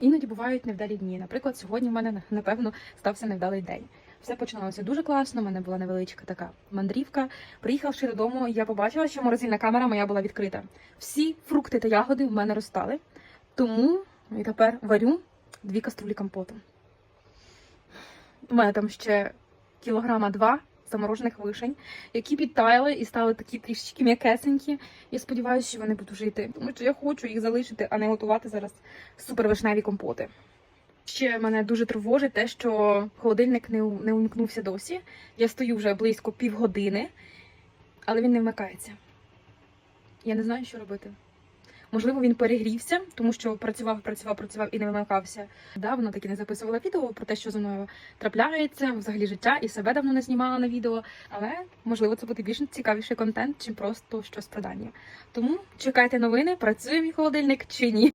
Іноді бувають невдалі дні. Наприклад, сьогодні в мене напевно стався невдалий день. Все починалося дуже класно. У мене була невеличка така мандрівка. Приїхавши додому, я побачила, що морозильна камера моя була відкрита. Всі фрукти та ягоди в мене розтали. Тому і тепер варю дві каструлі компоту. У мене там ще кілограма два заморожених вишень, які підтаяли і стали такі трішечки м'якесенькі. Я сподіваюся, що вони будуть жити, тому що я хочу їх залишити, а не готувати зараз супервишневі компоти. Ще мене дуже тривожить те, що холодильник не, не умікнувся досі. Я стою вже близько півгодини, але він не вмикається. Я не знаю, що робити. Можливо, він перегрівся, тому що працював, працював, працював і не вимикався. Давно таки не записувала відео про те, що зі мною трапляється, взагалі життя, і себе давно не знімала на відео. Але можливо це буде більш цікавіший контент, чим просто щось про Данію. Тому чекайте новини, працює мій холодильник чи ні.